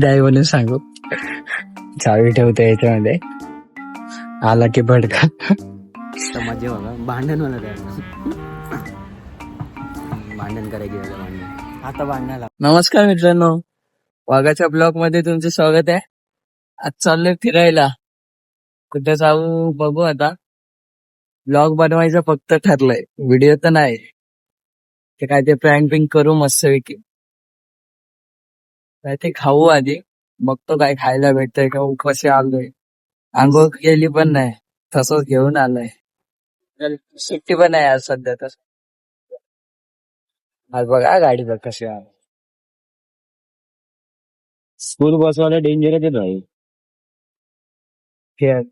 द्याय म्हणून सांगू. चावी ठेवतो याच्यामध्ये. आला की भडका. मजा बघा. भांडण मला भांडण करायची आता भांडण. आता बांधण्याला नमस्कार मित्रांनो. वाघाच्या ब्लॉगमध्ये तुमचं स्वागत आहे. आज चाललोय फिरायला. कुठे जाऊ बघू आता. ब्लॉग बनवायचं फक्त ठरलंय. व्हिडिओ तर नाही. ते काय ते प्रँक बिंक करू मस्त पैकी. काय ते खाऊ आधी. बघतो काय खायला भेटतंय का कसे आलोय. आंघोळ गेली पण नाही. तसंच घेऊन आलोय. सुट्टी पण आहे आज सध्या तस आज बघा गाडी बघ कशी आहे. स्कूल बसवायला डेंजर भाई खेळ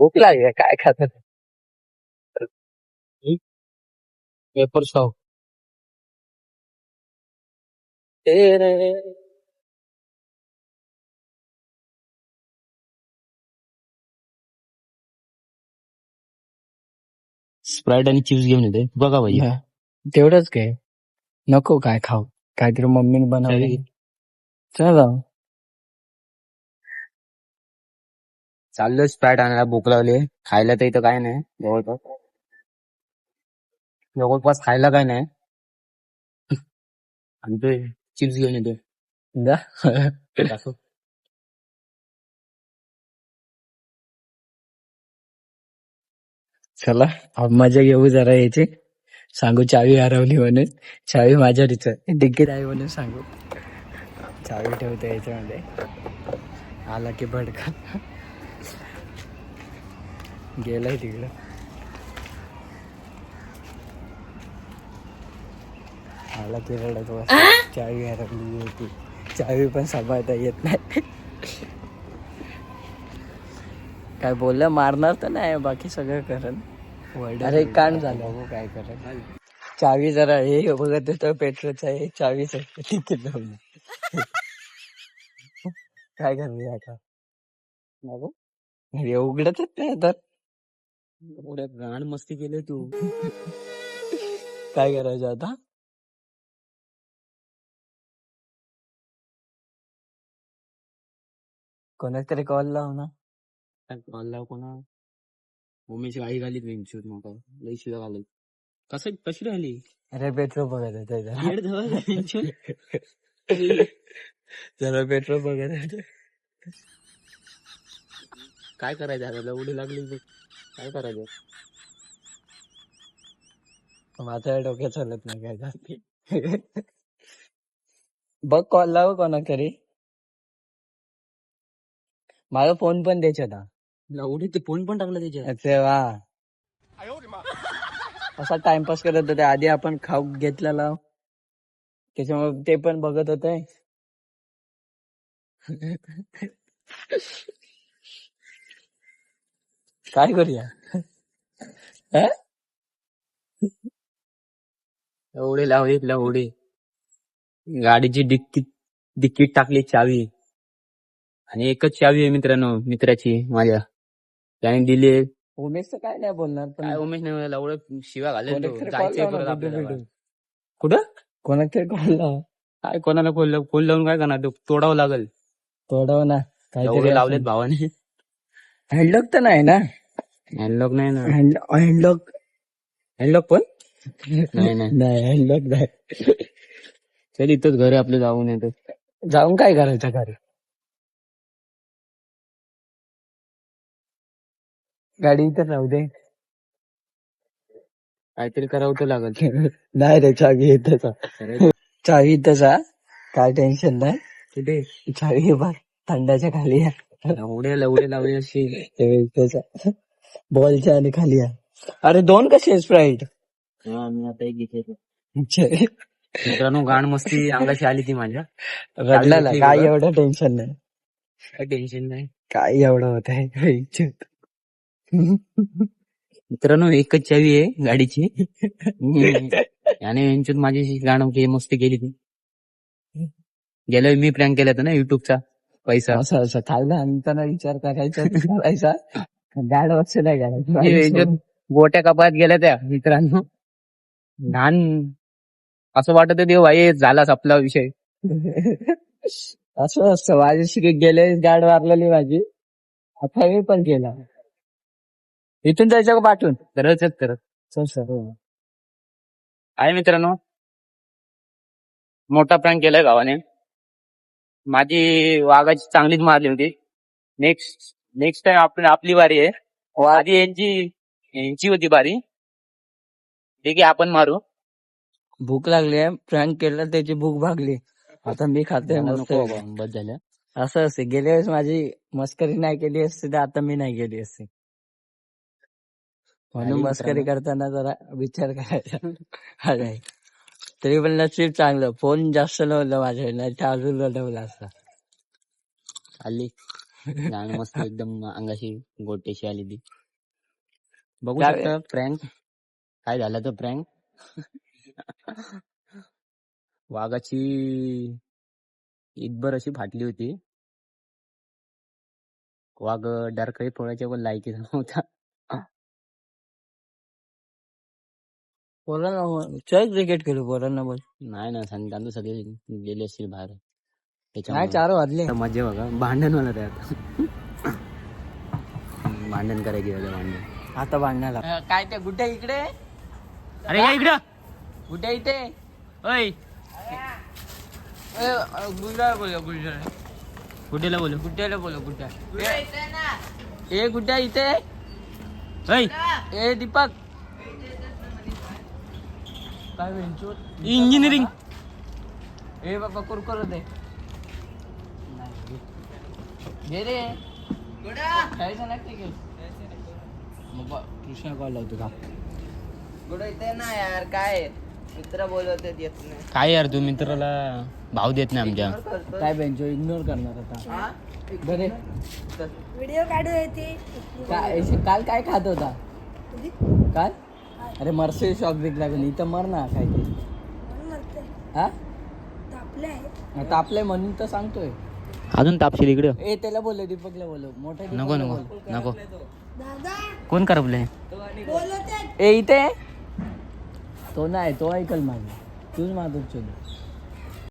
भूक लागली काय पेपर शॉप स्प्राईट आणि चिप्स घेऊन येते. बघा भाई. हा. तेवढंच काय नको काय खाऊ. काहीतरी मम्मीने बनवली चला. चाललोय स्प्राईट आणायला. भूक लागली खायला तर इथं काय नाही. जवळपास. जवळपास खायला काय नाही आणि ते चिप्स घेऊन येतो जा. दाखव. चला अब मजा घेऊ जरा याची. सांगू चावी हरवली म्हणून. चावी माझ्या तिथं डिग्गीत आहे म्हणून सांगू. चावी ठेवतो याच्यामध्ये. आला की भडका गेलाय तिकडं. आला की रडत बस चावी हरवली होती. चावी पण सांभाळता येत नाही. काय बोललं? मारणार तर नाही बाकी सगळं करण अरे कांड झालं. बघू काय करत चावी जरा हे बघत होतं पेट्रोलचा हे चावी तिकीट लावलं काय करूया आता? नको हे उघडतच नाही तर एवढ्या घाण मस्ती केली तू. काय करायचं आता? कोणाच तरी कॉल लाव ना कॉल लाव कोणा मम्मीची आई घालीत विंचूत मग लई शिवा घालत. कसं कशी राहिली? अरे पेट्रोल बघत होते जरा. येड धवल विंचूत. जरा पेट्रोल बघत होते काय करायचं आता? एवढी लागली बघ. काय करायचं? माझ्या डोक्यात चालत नाही काय झाली बघ कॉल लाव कोणा तरी. माझा फोन पण द्यायचा एवढी ते फोन पण टाकला त्याच्यात. तेव्हा असा टाइमपास करत होते. आधी आपण खाऊ घेतलेला. त्याच्यामुळे ते पण बघत होते. काय करूया? हा? एवढे लावलीत एवढे गाडीची डिक्की डिक्कीत टाकली चावी. आणि एकच चावी आहे मित्रांनो मित्राची माझ्या. त्याने दिली उमेशचं काय नाही बोलणार पण उमेश नाही मला एवढं शिवा घालेल तो. कोणाला तरी जायचंय call लाव परत ना, आपल्याला बिडू, बाहेर. बिडू. कुठं? कोणाला तरी कॉल लाव काय कोणाला फोन लाव फोन लावून काय करणार? तो तोडावं लागेल. तोडव ना काहीतरी एवढे लावलेत भावाने. हँडलॉक तर नाही ना? हँडलॉक नाही ना. हँडलॉक. हँडलॉक पण? नाही नाही. नाही हँडलॉक नाही. चल इथंच घर आहे आपलं जाऊन येतो. जाऊन काय करायचं घरी? गाडी इथं राहू दे. काहीतरी करावं तर लागेल. नाही रे चावी इथंच आहे. चावी इथंच आहे. काय टेन्शन नाही. कुठे? चावी बघ थंडाच्या खाली आहे. एवढे एवढे लावले अशी. हे इथंच आहे. बॉलच्या आणि खाली आहे. अरे दोन कसे स्प्राईट हा, मी आता एक घेते मित्रांनो गाण मस्ती अंगाशी आली ती माझ्या. रडला घेतली काय. एवढं टेन्शन नाही. काय टेन्शन नाही. काय एवढं होत आहे मित्रांनो एकच चावी आहे गाडीची. आणि यांच्यात माझी गाणं की मस्ती केली ती. गेल्या मी प्रँक केला होता ना युट्यूबचा पैसा. असं असं. खायला आणताना विचार करायचा करायचा गाड वक्ष नाही याच्यात गोट्या कपात गेल्या त्या मित्रांनो. लहान असं वाटत देव भाई झालाच आपला विषय. असं असतं. माझी श्री गेले गाड मारलेली माझी. आता मी पण केला इथून जायचं का पाठवून? तरच तर चल सर आहे मित्रांनो मोठा प्रँक केलाय गावाने. माझी वाघाची चांगलीच मारली होती. नेक्स्ट नेक्स्ट टाइम आपण आपली बारी आहे. आधी यांची यांची होती बारी ठीक आहे आपण मारू. भूक लागली आहे प्रँक केला त्याची भूक भागली. आता मी खाते मस्त. झालं असं असते गेल्या वेळेस माझी मस्करी नाही केली असती तर आता मी नाही केली असती. म्हणून मस्करी करताना जरा विचार करायचा. तरी पण नशीब चांगलं. फोन जास्त लावलं माझ्या नाही तर अजून लढवला असता. आली. गाणं मस्त एकदम अंगाशी गोटेशी आली ती. बघू काय- शकता प्रँक. काय झालं तो प्रँक? वाघाची ईदभर अशी फाटली होती. वाघ डरकाळी फोडायच्या पण लायकीचा नव्हता. पोरांना चल क्रिकेट खेळू पोरांना बोल नाही ना सांगतो सगळे गेले असतील बाहेर. नाही चार वाजले. मजा बघा. भांडण मला ते आता. भांडण करायची आता भांडण. आता बांधण्याला काय ते गुड्डे इकडे? अरे या इकडं. गुड्डे इथे. ओय. गुड्डा बोल गुड्डा. कुठेला बोलू गुड्ड्याला बोल गुड्डा. ए गुड्डा इथे. ए दीपक. काय वेंचूर इंजिनिअरिंग ए बाबा कुरकुर दे. घे रे. खेळायचं नाही क्रिकेट मग कृष्णा कॉल लावतो का? कुठं इथे ना यार काय? मित्र बोलवते येत नाही. काय यार तू मित्राला भाव देत नाही आमच्या. काय बेंचो इग्नोर करणार आता. हा? बरे व्हिडिओ काढू येते. काय काल काय खात होता? काल? अरे मर्से शॉप बिक लागून इथं मर ना काय ते हा? तापले आहे. आता आपल्या म्हणून तर सांगतोय. अजून तापशील इकडं? ए त्याला बोल दीपकला बोल मोठ्या नको नको बोल. नको दादा. कोण करपलंय? ए इथे? तो नाही तो ऐकल माझं. तूच माझं चल.